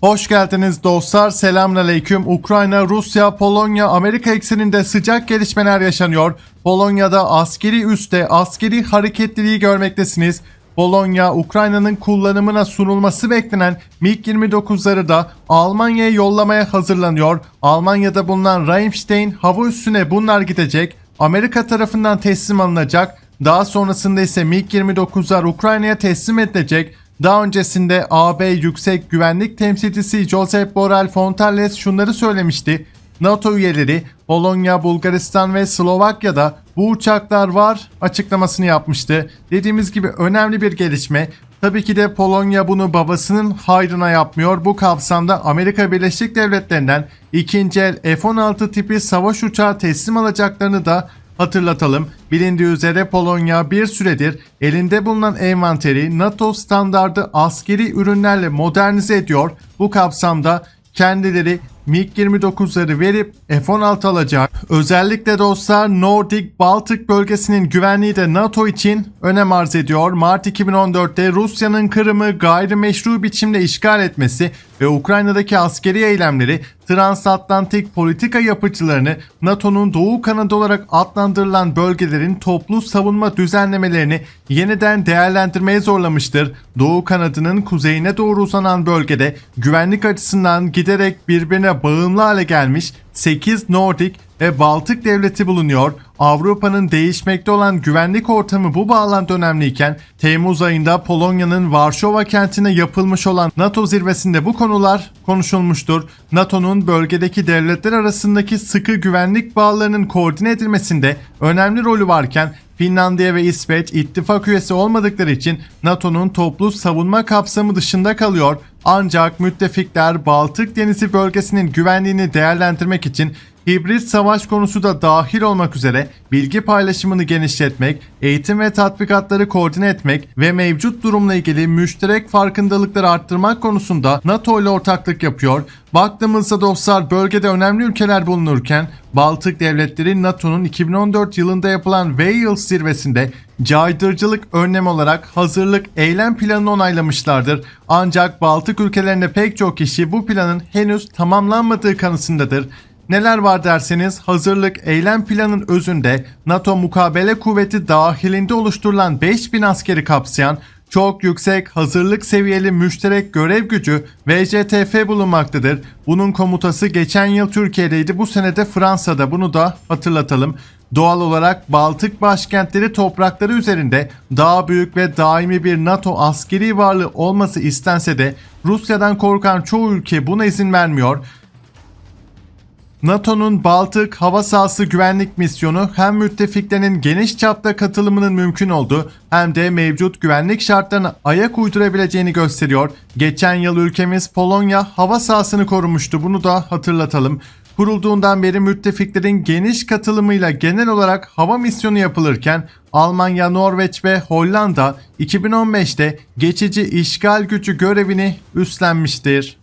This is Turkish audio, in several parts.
Hoş geldiniz dostlar. Selamünaleyküm. Ukrayna, Rusya, Polonya, Amerika ekseninde sıcak gelişmeler yaşanıyor. Polonya'da askeri üste, askeri hareketliliği görmektesiniz. Polonya, Ukrayna'nın kullanımına sunulması beklenen MiG-29'ları da Almanya'ya yollamaya hazırlanıyor. Almanya'da bulunan Rheinstein hava üssüne bunlar gidecek. Amerika tarafından teslim alınacak. Daha sonrasında ise MiG-29'lar Ukrayna'ya teslim edilecek. Daha öncesinde AB Yüksek Güvenlik Temsilcisi Josep Borrell Fontelles şunları söylemişti. NATO üyeleri Polonya, Bulgaristan ve Slovakya'da bu uçaklar var açıklamasını yapmıştı. Dediğimiz gibi önemli bir gelişme. Tabii ki de Polonya bunu babasının hayrına yapmıyor. Bu kapsamda Amerika Birleşik Devletleri'nden ikinci el F-16 tipi savaş uçağı teslim alacaklarını da Hatırlatalım, bilindiği üzere Polonya bir süredir elinde bulunan envanteri NATO standardı askeri ürünlerle modernize ediyor. Bu kapsamda kendileri MiG-29'ları verip F-16 alacak. Özellikle dostlar Nordik Baltık bölgesinin güvenliği de NATO için önem arz ediyor. Mart 2014'te Rusya'nın Kırım'ı gayrimeşru biçimde işgal etmesi ve Ukrayna'daki askeri eylemleri transatlantik politika yapıcılarını NATO'nun doğu kanadı olarak adlandırılan bölgelerin toplu savunma düzenlemelerini yeniden değerlendirmeye zorlamıştır. Doğu kanadının kuzeyine doğru uzanan bölgede güvenlik açısından giderek birbirine bağımlı hale gelmiş 8 Nordik ve Baltık devleti bulunuyor. Avrupa'nın değişmekte olan güvenlik ortamı bu bağlamda önemliyken Temmuz ayında Polonya'nın Varşova kentine yapılmış olan NATO zirvesinde bu konular konuşulmuştur. NATO'nun bölgedeki devletler arasındaki sıkı güvenlik bağlarının koordine edilmesinde önemli rolü varken Finlandiya ve İsveç ittifak üyesi olmadıkları için NATO'nun toplu savunma kapsamı dışında kalıyor. Ancak müttefikler Baltık Denizi bölgesinin güvenliğini değerlendirmek için hibrit savaş konusu da dahil olmak üzere bilgi paylaşımını genişletmek, eğitim ve tatbikatları koordine etmek ve mevcut durumla ilgili müşterek farkındalıkları arttırmak konusunda NATO ile ortaklık yapıyor. Baktığımızda dostlar bölgede önemli ülkeler bulunurken Baltık devletleri NATO'nun 2014 yılında yapılan Wales zirvesinde caydırıcılık önlem olarak hazırlık eylem planını onaylamışlardır. Ancak Baltık ülkelerinde pek çok kişi bu planın henüz tamamlanmadığı kanısındadır. Neler var derseniz hazırlık eylem planın özünde NATO mukabele kuvveti dahilinde oluşturulan 5000 askeri kapsayan çok yüksek hazırlık seviyeli müşterek görev gücü VJTF bulunmaktadır. Bunun komutası geçen yıl Türkiye'deydi bu senede Fransa'da bunu da hatırlatalım. Doğal olarak Baltık başkentleri toprakları üzerinde daha büyük ve daimi bir NATO askeri varlığı olması istense de Rusya'dan korkan çoğu ülke buna izin vermiyor. NATO'nun Baltık hava sahası güvenlik misyonu hem müttefiklerin geniş çapta katılımının mümkün olduğu hem de mevcut güvenlik şartlarına ayak uydurabileceğini gösteriyor. Geçen yıl ülkemiz Polonya hava sahasını korumuştu. Bunu da hatırlatalım. Kurulduğundan beri müttefiklerin geniş katılımıyla genel olarak hava misyonu yapılırken Almanya, Norveç ve Hollanda 2015'te geçici işgal gücü görevini üstlenmiştir.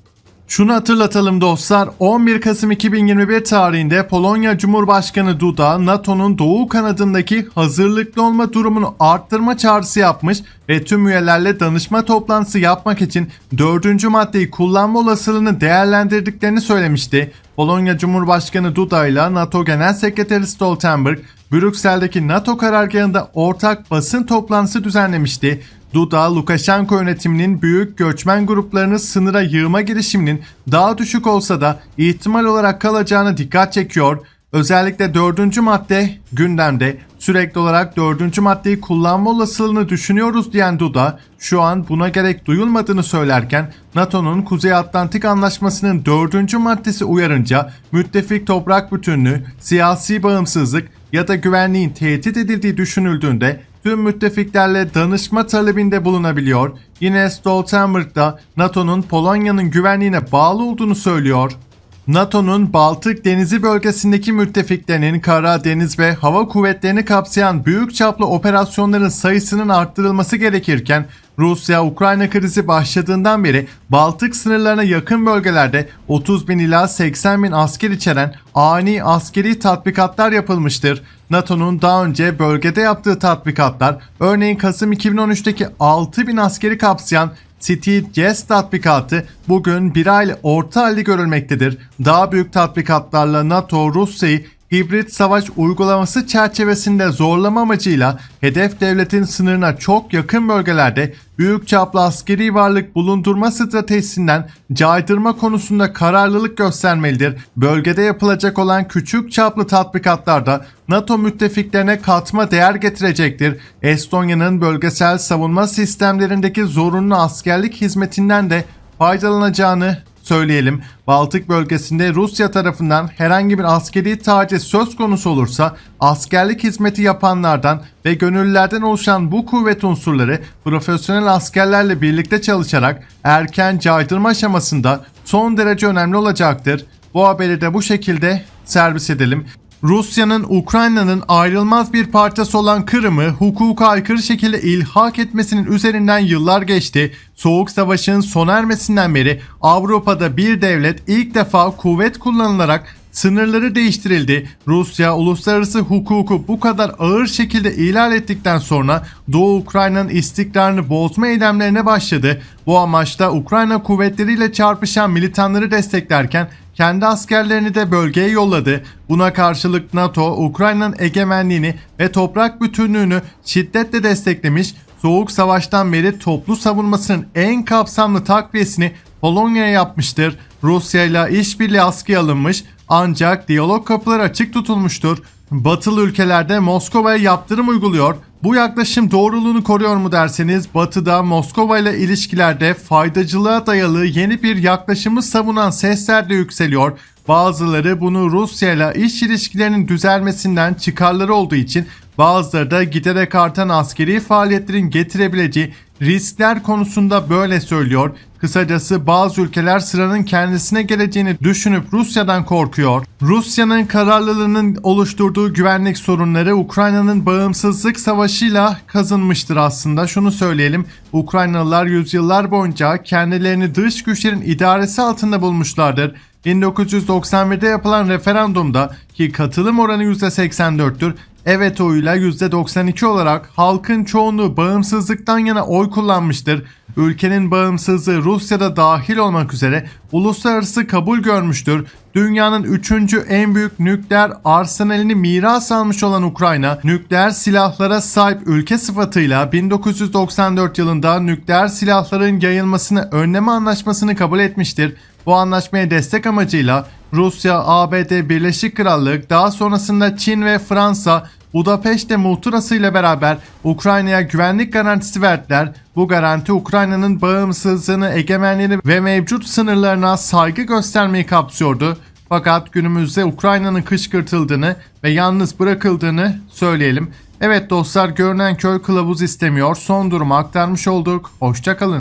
Şunu hatırlatalım dostlar 11 Kasım 2021 tarihinde Polonya Cumhurbaşkanı Duda NATO'nun doğu kanadındaki hazırlıklı olma durumunu arttırma çağrısı yapmış ve tüm üyelerle danışma toplantısı yapmak için 4. maddeyi kullanma olasılığını değerlendirdiklerini söylemişti. Polonya Cumhurbaşkanı Duda ile NATO Genel Sekreteri Stoltenberg Brüksel'deki NATO karargahında ortak basın toplantısı düzenlemişti. Duda, Lukashenko yönetiminin büyük göçmen gruplarını sınıra yığma girişiminin daha düşük olsa da ihtimal olarak kalacağına dikkat çekiyor. Özellikle dördüncü madde gündemde sürekli olarak dördüncü maddeyi kullanma olasılığını düşünüyoruz diyen Duda şu an buna gerek duyulmadığını söylerken NATO'nun Kuzey Atlantik Anlaşması'nın dördüncü maddesi uyarınca müttefik toprak bütünlüğü, siyasi bağımsızlık ya da güvenliğin tehdit edildiği düşünüldüğünde tüm müttefiklerle danışma talebinde bulunabiliyor. Yine Stoltenberg da NATO'nun Polonya'nın güvenliğine bağlı olduğunu söylüyor. NATO'nun Baltık Denizi bölgesindeki müttefiklerinin kara, deniz ve hava kuvvetlerini kapsayan büyük çaplı operasyonların sayısının arttırılması gerekirken Rusya-Ukrayna krizi başladığından beri Baltık sınırlarına yakın bölgelerde 30 bin ila 80 bin asker içeren ani askeri tatbikatlar yapılmıştır. NATO'nun daha önce bölgede yaptığı tatbikatlar örneğin Kasım 2013'teki 6 bin askeri kapsayan City Jazz tatbikatı bugün bir ay orta halde görülmektedir. Daha büyük tatbikatlarla NATO Rusya'yı hibrit savaş uygulaması çerçevesinde zorlama amacıyla hedef devletin sınırına çok yakın bölgelerde büyük çaplı askeri varlık bulundurma stratejisinden caydırma konusunda kararlılık göstermelidir. Bölgede yapılacak olan küçük çaplı tatbikatlarda NATO müttefiklerine katma değer getirecektir. Estonya'nın bölgesel savunma sistemlerindeki zorunlu askerlik hizmetinden de faydalanacağını söyleyelim. Baltık bölgesinde Rusya tarafından herhangi bir askeri taciz söz konusu olursa askerlik hizmeti yapanlardan ve gönüllülerden oluşan bu kuvvet unsurları profesyonel askerlerle birlikte çalışarak erken caydırma aşamasında son derece önemli olacaktır. Bu haberi de bu şekilde servis edelim. Rusya'nın Ukrayna'nın ayrılmaz bir parçası olan Kırım'ı hukuka aykırı şekilde ilhak etmesinin üzerinden yıllar geçti. Soğuk Savaş'ın sona ermesinden beri Avrupa'da bir devlet ilk defa kuvvet kullanılarak sınırları değiştirildi. Rusya uluslararası hukuku bu kadar ağır şekilde ihlal ettikten sonra Doğu Ukrayna'nın istikrarını bozma eylemlerine başladı. Bu amaçla Ukrayna kuvvetleriyle çarpışan militanları desteklerken kendi askerlerini de bölgeye yolladı. Buna karşılık NATO, Ukrayna'nın egemenliğini ve toprak bütünlüğünü şiddetle desteklemiş, Soğuk Savaş'tan beri toplu savunmasının en kapsamlı takviyesini Polonya'ya yapmıştır. Rusya ile işbirliği askıya alınmış ancak diyalog kapıları açık tutulmuştur. Batılı ülkelerde Moskova'ya yaptırım uyguluyor. Bu yaklaşım doğruluğunu koruyor mu derseniz Batı'da Moskova ile ilişkilerde faydacılığa dayalı yeni bir yaklaşımı savunan sesler de yükseliyor. Bazıları bunu Rusya ile iş ilişkilerinin düzelmesinden çıkarları olduğu için bazıları da giderek artan askeri faaliyetlerin getirebileceği riskler konusunda böyle söylüyor. Kısacası bazı ülkeler sıranın kendisine geleceğini düşünüp Rusya'dan korkuyor. Rusya'nın kararlılığının oluşturduğu güvenlik sorunları Ukrayna'nın bağımsızlık savaşıyla kazınmıştır aslında. Şunu söyleyelim. Ukraynalılar yüzyıllar boyunca kendilerini dış güçlerin idaresi altında bulmuşlardır. 1991'de yapılan referandumda ki katılım oranı %84'tür evet oyuyla %92 olarak halkın çoğunluğu bağımsızlıktan yana oy kullanmıştır. Ülkenin bağımsızlığı Rusya'da dahil olmak üzere uluslararası kabul görmüştür. Dünyanın 3. en büyük nükleer arsenalini miras almış olan Ukrayna, nükleer silahlara sahip ülke sıfatıyla 1994 yılında nükleer silahların yayılmasını önleme anlaşmasını kabul etmiştir. Bu anlaşmaya destek amacıyla Rusya, ABD, Birleşik Krallık, daha sonrasında Çin ve Fransa Budapeşte muhtırası ile beraber Ukrayna'ya güvenlik garantisi verdiler. Bu garanti Ukrayna'nın bağımsızlığını, egemenliğini ve mevcut sınırlarına saygı göstermeyi kapsıyordu. Fakat günümüzde Ukrayna'nın kışkırtıldığını ve yalnız bırakıldığını söyleyelim. Evet dostlar görünen köy kılavuz istemiyor. Son durumu aktarmış olduk. Hoşçakalın.